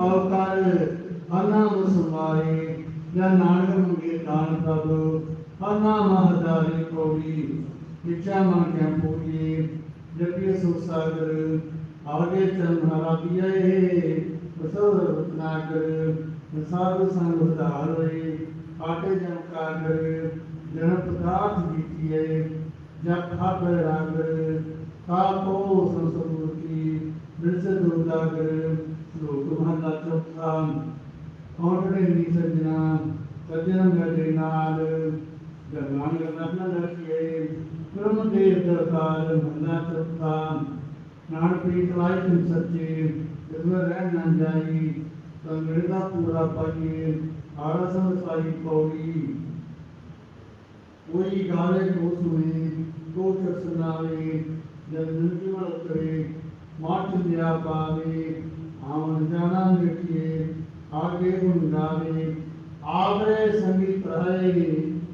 ਕਰ ਅਨਾ ਮੁਸਮਾਰੇ ਜਾਂ ਨਾਨਕ ਮੰਗੇ ਦਾਨ ਪ੍ਰਭ, ਅਨਾ ਮਹਦਾਰੀ ਕੋੜੀ, ਵਿਚਾ ਮਨ ਕੈ ਪੂਰੀ ਜਪਿ ਸੁਖ ਸਾਗਰ, ਆਗੇ ਚਰਨ ਹਰਾ ਪੀਏ ਬਸਵ ਰਤਨਾ ਕਰ ਸਾਧੂ ਸੰਗ ਉਧਾਰ ਹੋਏ ਆਟੇ ਜਮ ਕਾਗਰ ਜਨ ਪਦਾਰਥ ਜੀਤੀਏ जप रागर काको संसमूर्ति मृत दुर्दागर श्लोक महला चौथा कौटड़े नी सजना सज्जन गजनाल भगवान गणना रखे ब्रह्मदेव दरबार महला चौथा नान प्रीत लाए तुम सच्चे इसमें रह न जाई संगड़ता पूरा पाइए आड़ा सब साई पौड़ी कोई गाने को सुने को सुनावे नंदन जीवन करे मात दिया पावे, आवन जाना लिखिए आगे गुनगावे आवरे संगीत रहे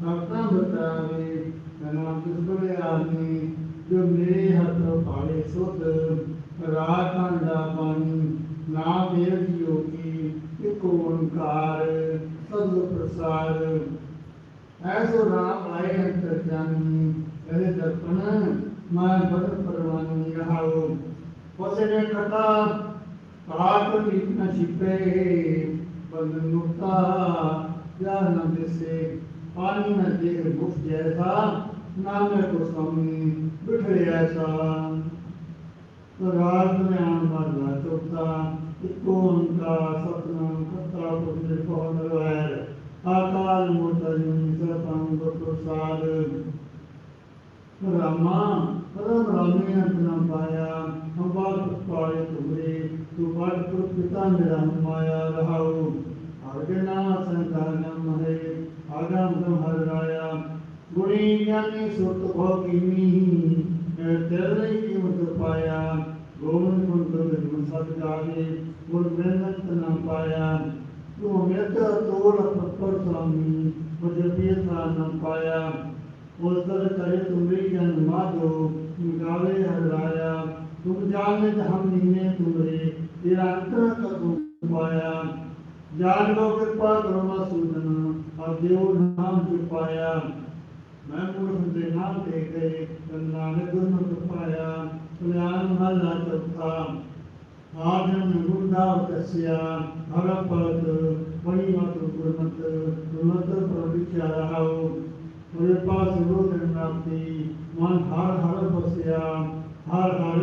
कल्पना बतावे कना किस बड़े आदमी, जो मेरे हाथ पाले सुत रात अंडा पानी, ना देव की एक ओंकार, सद प्रसार ऐसो राम आए अंतर्जामी अरे दर्पण मैं आयनतत्राणि परवानी मार्गवत परवानि रहाओ ने कथा पाप कितना छिपे बंद मुक्ता या नंद से पानी न देह मुख जैसा ना है को समी बिठरे ऐसा तो रात में आन बाद रात उठता इतना उनका सपना खतरा पुण्य पहुँच रहा है मूर्त जुनि प्रसाद रामा परम रामे अंत न पाया बात पाए तुमरे तू बात पुर पिता मेरा माया रहाओ आगे ना है आगम हर राया गुणी ज्ञानी सुत भोगिनी तेरे कीमत पाया गोविंद गोविंद सत गावे गुण बेनंत न पाया தோழப்பற்பர்சாமி உதவிய சாதனம் பாயா उसर करे तुम्हें जन्मा दो गावे हराया। तुम जाने हम नीने तुम्हारे निरंतर तक पाया। जान लो कृपा ब्रह्मा सूदन और देव नाम पाया मैं मूर्ख से नाम दे गए कल्याण गुण पाया। कल्याण हल चलता आज़म गुरमत भगवत् वयिमतु हो गुरुमत् पास कृपा सुरोदनाप्ति मन हर हर बसया हर हर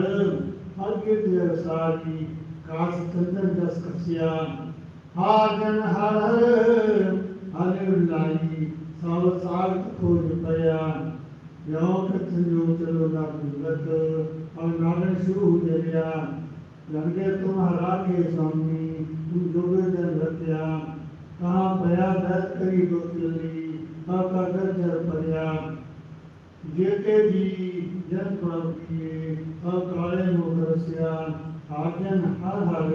हर के अग्र सारी काश चंदन जस कस्या हर हर हर हरे लाई साल साल को जुटाया यौ कथन योग चलो ना गुरुमत और नारायण शुरू हो गया लगे हरा के स्वामी, तू जो जोगे रत्या, कहाँ भया दर्द करी दो आपका दर्द जर पर्या जेते जी जन प्राप्तिये अकाले सिया आजन हर हर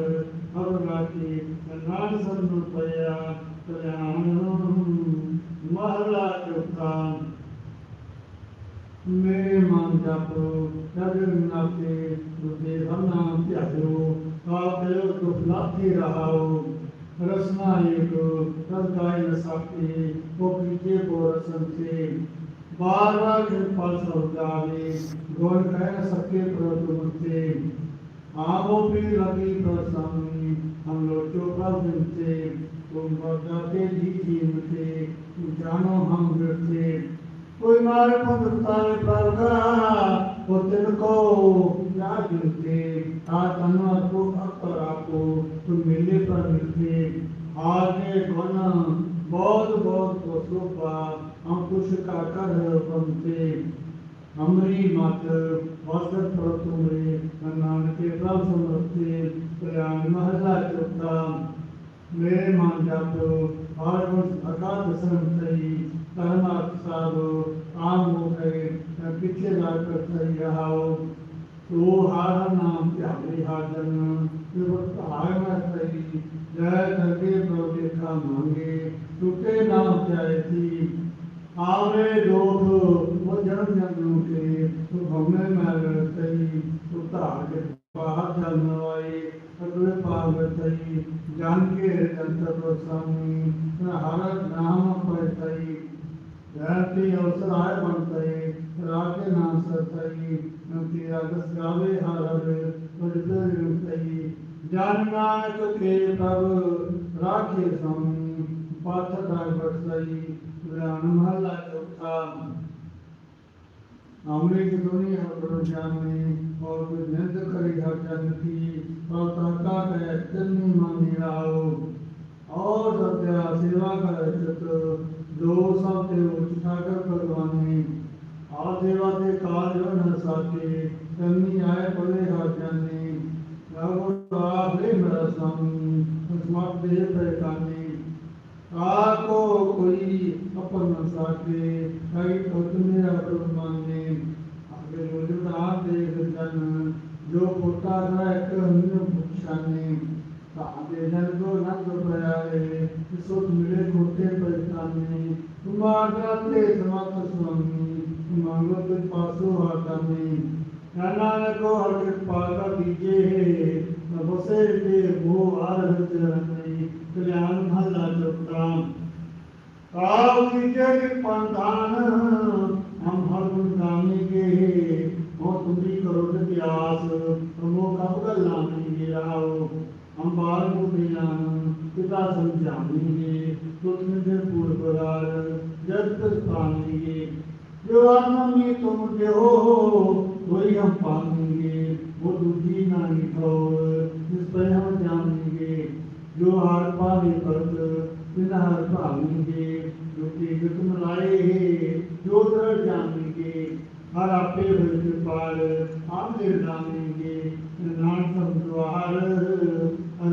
हर राते राति नान संदुपया कल्याणम महला चुका मैं capro, nagrim nate, nute vannam pyadyo, kapyo tuplati rahao, रसना एक रसगाय रसापे पोखरिके पोरसंते बार बार कृपाल सौदावे गौर कह सबके प्रतुमते आमों पे लगी प्रसंग हम लोग चोपा मिलते तुम बगाते जी जीवते जानो हम गिरते कोई मारे पदता प्रभा वो तिनको क्या गिरते आ तनवा को अकर आपो तुम मिले पर मिलते। आगे गुण बहुत बहुत को सोपा हम कुछ का कर बनते। हमरी मत वस्त्र पर तुमरे नानक प्रभ समर्थे कल्याण महला चौथा। मेरे मन हर गुण अकात संतई परमार्थ साधो आम हो गए न पीछे जाकर सही रहा हो तो हार नाम के हमारी हार जन्म विभक्त हारना सही जय करके प्रभु देखा मांगे टूटे नाम चाहे थी आवरे लोग वो जन्म जन्मों के तो भवने में सही तो तार बाहर जन्मवाई सर्वे पार सही जान के जंतर स्वामी हर नाम पर सही धरती अवसराय बनतई राके नाम सतई मुक्ति अगस गावे हर हर परितर युक्तई ज्ञान नानक के तब राखे सम पाठ दाय बरसई ज्ञान महला चौथा हमने की दुनी हर पर जान में, और कुछ निंद हर चंद की और ताका है तन्नी मानी रहो और सत्या सेवा कर चित्र न साके तन्नी आए पले हर जाने राहो आले मेरा स्वामी स्मार्ट दे पहचाने आको कोई अपन साके कई मेरा प्रभु माने। आगे रोज रात देख जन जो पोता एक अन्य भुक्षाने ताते जन को नंद प्रयाए सुख मिले खोटे पहचाने तुम्हारा ते समात स्वामी मांगो तुझ पासो हाथाने नाना को हर का दीजिए बसे के वो आरह चरणी कल्याण महला चुपताम काव कीजिए पंथान हम हर गुण गामेंगे हो तुम्ही करो। प्यास तुमो कब गलामेंगे राहो हम बाल को दिलान पिता समझाएँगे तुम से पूर्वरार जब तक पाएँगे जो आत्मा में तुम जो हो वही हम पाएँगे वो दूधी नहीं ठोर जिस पर हम जानेंगे जो हार पावे पद बिना हार पावेंगे जो तेग तुम लाए है जो दर जानेंगे हर आपे भर कृपाल हम ले जानेंगे नान सब द्वार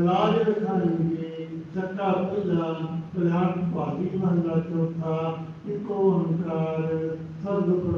लाज रखाएँगे सच्चा पहला कल्याण पादी महला चौथा इको ओंकार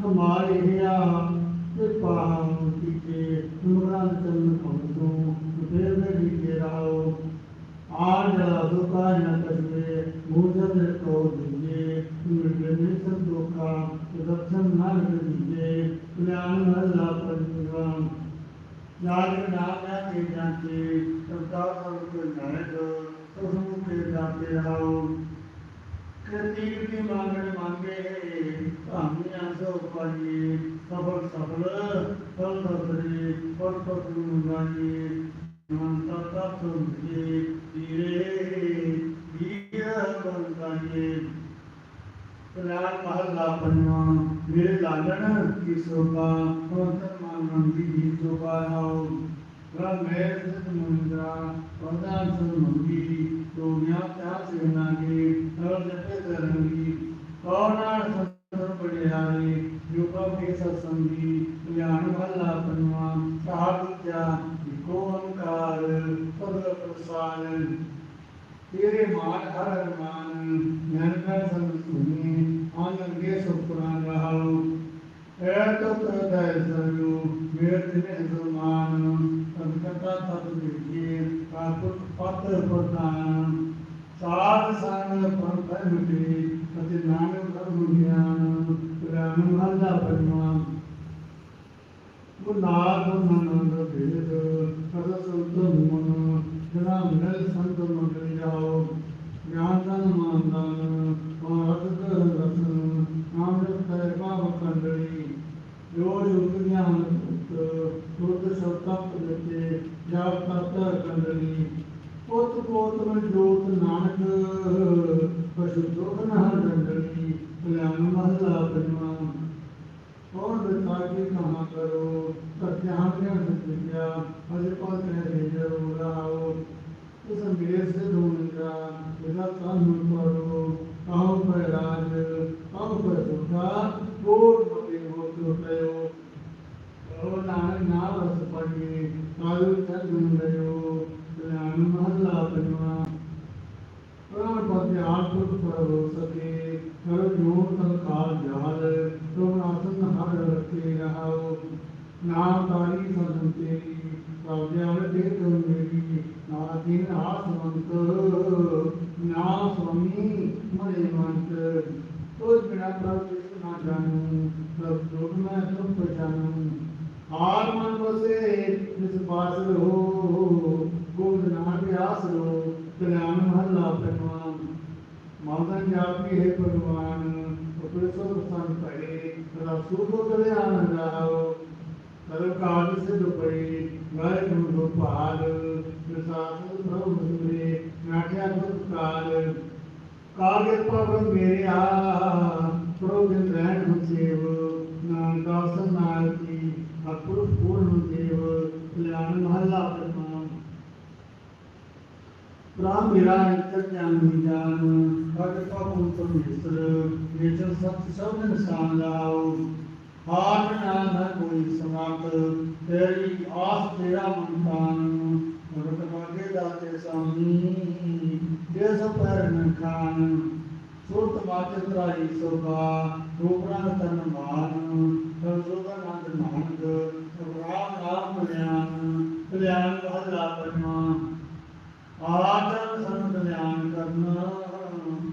हमारे यहाँ कृपा कीजिए तुमरान चंद नाम के जाते सबका सबको जाने दो सब के जाते रहो कृति की मांगण मांगे भामिया सो पाइए सफल सफल फल सफरे फल फल मुंगाइए मानता का सुनिए धीरे धीरे बंदाइए कल्याण महल्ला बनवा मेरे लालन की शोभा पंथन की सिद्ध मुंद्रा सुन मंगी तो न्याय त्या से नागे नर जपे तरंगी कौना संतर बड़ियारे युग के सत्संगी कल्याण भला बनवा साहित्या को ओंकार पद प्रसाद तेरे मान हर मान ज्ञान का संग सुनी आनंद के सुपुरान रहो ऐ तो तय सरयु मेरे तिने समान संकटा तप पत्र प्रदान साध संग पंथ मिटे अति ज्ञान पुराण महला परिमाण नाथ भेद सद संत मन जरा मिल संत मंडली जाओ ज्ञान मानदान और युग ज्ञान शुद्ध शब्द देते जाप करता कंडली पोत पोत में जोत नानक पशु दुख न कल्याण महला परिमाण और बता के कहाँ करो सत्यान हो सके जब योग संकार जाल तुम आसन हर रखे रहो नाकारी सदन तेरी प्रज्ञान दे तुम मेरी नादिन आसमंत ना स्वामी मरे मंत्र तो बिना प्रभु ना जानू सब दुख मैं तुम पहचानू आर मन बसे जिस पास हो गोविंद नाम प्यास हो कल्याण आनंद व्यापी है भगवान। उपनिषद प्रसन्न पड़े, तथा सूर्योदय आनंद आओ। तरव काज से दुपड़े वह ढूंढो पाल। प्रशासन प्रभु मुझे नाट्या काल काल पवन मेरे आ, प्रभु इंद्रायण हुसेव नानकासन नारती अपूर्व पूर्ण हुसेव कल्याण महला प्रथम राम मेरा तक ज्ञान विज्ञान ਡਾਕਟਰ ਪਾਪੂ ਪਰਮੇਸ਼ਰ ਮੇਜਰ ਸਤ ਸਭ ਨੇ ਨਿਸ਼ਾਨ ਲਾਓ। ਹਾਰ ਨਾਲ ਨਾ ਕੋਈ ਸਮਾਪਤ ਤੇਰੀ ਆਸ ਤੇਰਾ ਮਨਤਾਨ। ਭਗਤ ਮਾਗੇ ਦਾਤੇ ਸਾਮੀ, ਜੇ ਸਭ ਪਰ ਨਖਾਨ ਸੁਰਤ ਮਾਤੇ ਤਰਾਈ ਸੋਭਾ, ਰੂਪ ਰੰਗ ਤਨ ਮਾਨ। ਸਰੂਪ ਆਨੰਦ ਮਾਨਗ ਰਾਮ ਨਾਮ ਗਿਆਨ ਕਲਿਆਣ ਬਹਲਾ ਪਰਮਾ ਆਤਮ ਸੰਤ ਗਿਆਨ ਕਰਨਾ।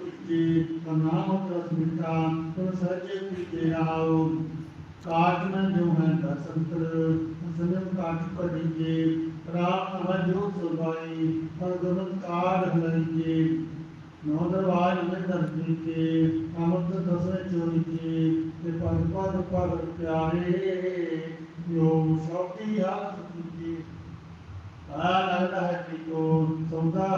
पित्ते तनाव तस्मिता तो सहजे पित्ते आओ काट में जो है दसंत्र उसमें काट पड़ेंगे राम नव जो सुबाई और गमन काट हलेंगे नौदवाज में धरती के अमृत दसवें चोरी के ते पद पद पद प्यारे यो शौकी हाथ की लग रहा है कि तो सौदा